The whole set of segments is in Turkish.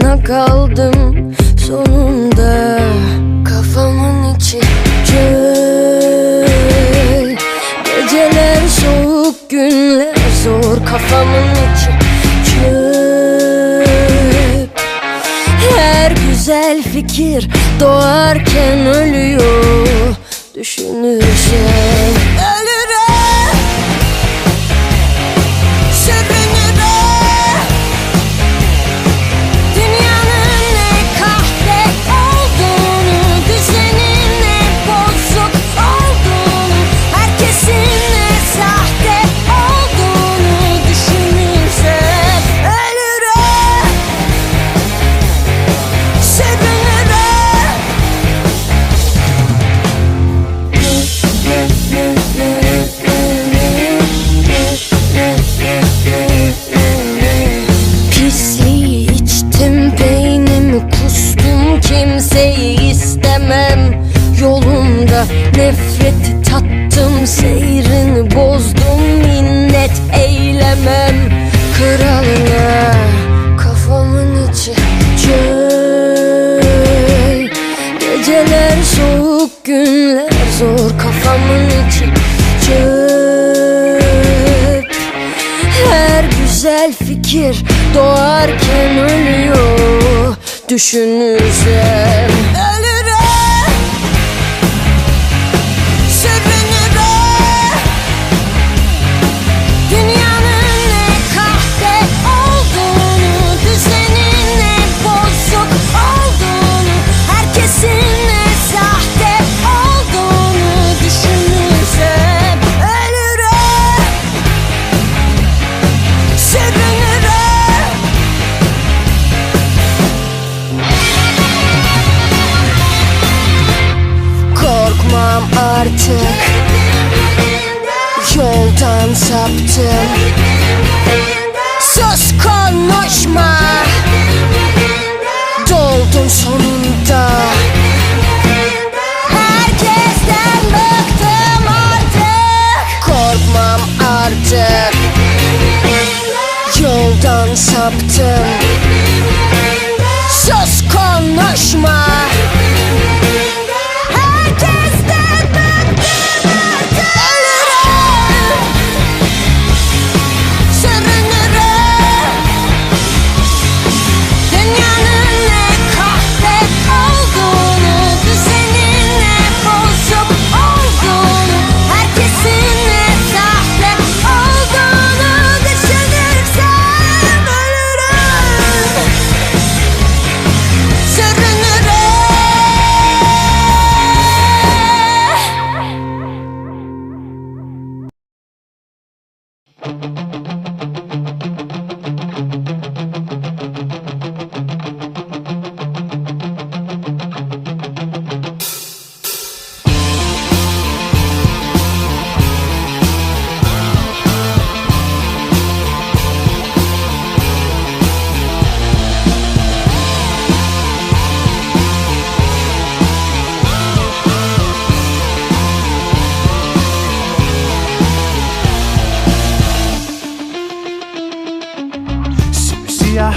kaldım sonunda. Kafamın içi çöl. Geceler soğuk günler zor. Kafamın içi çöp Her güzel fikir doğarken ölüyor. Düşünürsen istemem Yolumda nefreti tattım seyrini bozdum minnet eylemem. Kralına kafamın içi çöl. Geceler soğuk günler zor kafamın içi çöp her güzel fikir doğarken ölüyor Düşünürsem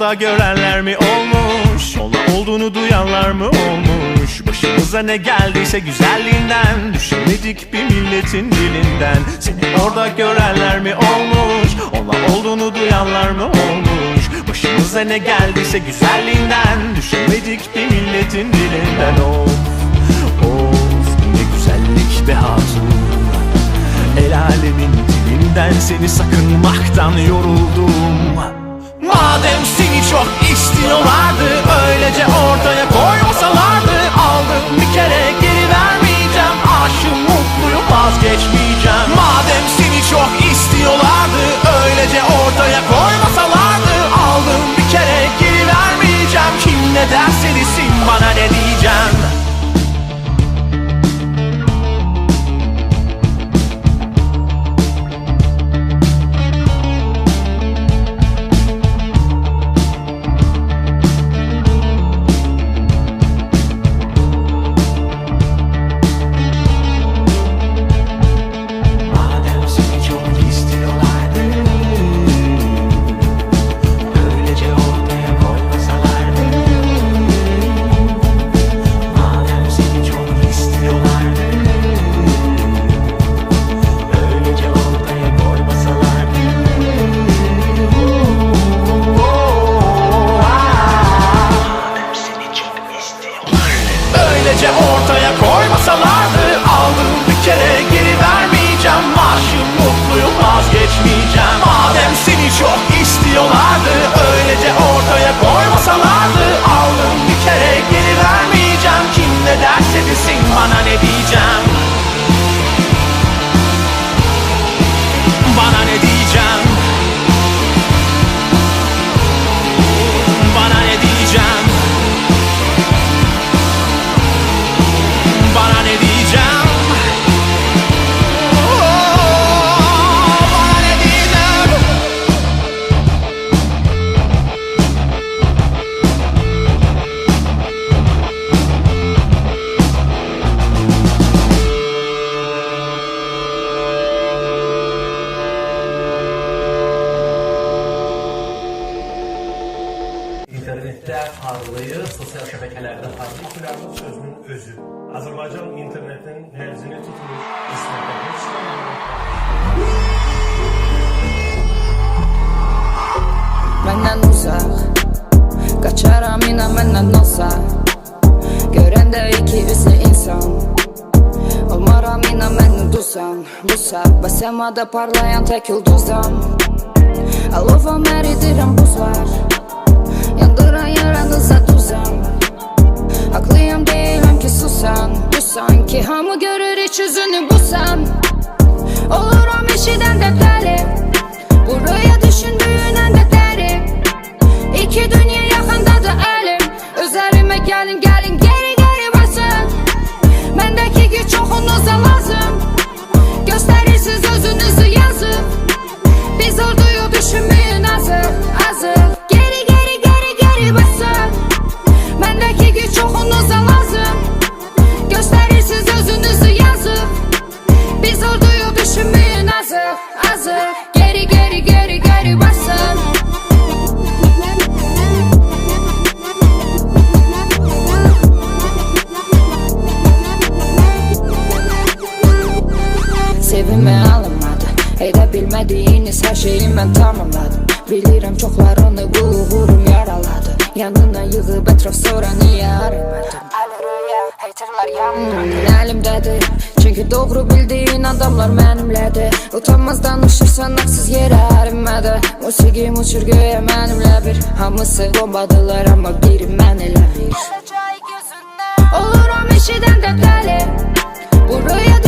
orada görenler mi olmuş? Ona olduğunu duyanlar mı olmuş? Başımıza ne geldiyse güzelliğinden Düşemedik bir milletin dilinden. Seni orada görenler mi olmuş? Ona olduğunu duyanlar mı olmuş? Başımıza ne geldiyse güzelliğinden Düşemedik bir milletin dilinden. Of of ne güzellik be hatun. El alemin dilinden seni sakınmaktan yoruldum Madem seni çok istiyorlardı Öylece ortaya koymasalardı bana ne İnternetdə arzulayır, sosial şəbəkələrdə arzulayır. Populyarlıq sözünün özü. Azərbaycan internetin nəbzini tutmuş İsmətə heç Məndən uzaq Qaçaram inan məndən olsa Görəndə iki üzlü insan Olmaram inan mən uduzam Bu saat bəsəmada parlayan tək ulduzam Alovam əridirəm buzlar susan Bu sanki hamı görür iç üzünü busan Oluram eşidən də dəli Buraya düşündüğün de derim İki dünya yakındadır elim Üzerime gelin gelin geri geri basın. Mendeki güç çoxunuza lazım Gösterirsiniz özünüzü yazın. Biz orduyu Edə bilmədiyiniz hər şeyi mən tamamladım. Bilirəm çoxlarını bu uğurum yaraladı. Yanına yığıb ətraf sonra niyə aramadım? Haterlar yanmadı Əlimdədir Çünki doğru bildiyin adamlar mənimlədir Utanmaz danışırsan haqsız yerə ərinmədə Musiqim uçur göyə mənimlə bir. Hamısı bombadılar amma biri mən elə bir Oluram eşidən də dəli Buraya